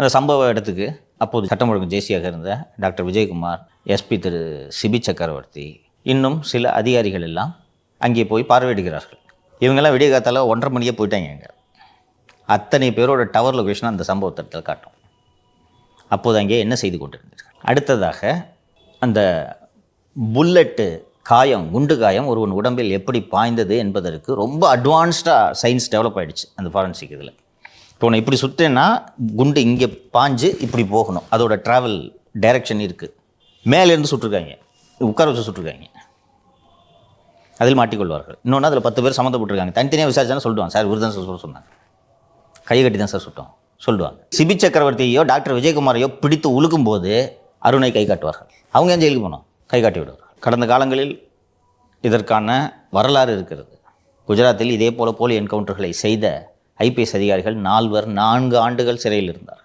அந்த சம்பவ இடத்துக்கு அப்போது சட்டம் ஒழுங்கு ஜேசியாக இருந்த டாக்டர் விஜயகுமார் எஸ்பி திரு சிபி சக்கரவர்த்தி இன்னும் சில அதிகாரிகள் எல்லாம் அங்கே போய் பார்வையிடுகிறார்கள். இவங்கெல்லாம் விடிய காத்தால் ஒன்றரை மணியே போயிட்டாங்க அங்கே அத்தனை பேரோட டவர் லொக்கேஷன் அந்த சம்பவத்தில் காட்டும். அப்போது அங்கே என்ன செய்து கொண்டிருந்தீர்கள்? அடுத்ததாக அந்த புல்லட்டு காயம் குண்டு காயம் ஒருவன் உடம்பில் எப்படி பாய்ந்தது என்பதற்கு ரொம்ப அட்வான்ஸ்டாக சயின்ஸ் டெவலப் ஆகிடுச்சு அந்த ஃபாரன்சிக் இதில். இப்போ உன்னை இப்படி சுட்டேன்னா குண்டு இங்கே பாஞ்சு இப்படி போகணும். அதோட ட்ராவல் டைரக்ஷன் இருக்குது மேலேருந்து சுட்டிருக்காங்க. உட்கார வச்சு சுட்டிருக்காங்க. அதில் மாட்டிக்கொள்வார்கள். இன்னொன்று அதில் பத்து பேர் சம்மந்தப்பட்டிருக்காங்க. தனித்தனியாக விசாரிச்சாலும் சொல்லுவாங்க. சார் விருதம் சார் சொல்ல சொன்னாங்க. கை கட்டி தான் சார் சுட்டோம். சொல்லுவாங்க. சிபி சக்கரவர்த்தியோ டாக்டர் விஜயகுமாரையோ பிடித்து உழுக்கும் போது அருணை கை காட்டுவார்கள். அவங்க ஏன் ஜெயிலுக்கு போனோம்? கை காட்டி விடுவார்கள். கடந்த காலங்களில் இதற்கான வரலாறு இருக்கிறது. குஜராத்தில் இதே போல போலி என்கவுண்டர்களை செய்த ஐபிஎஸ் அதிகாரிகள் நால்வர் நான்கு ஆண்டுகள் சிறையில் இருந்தார்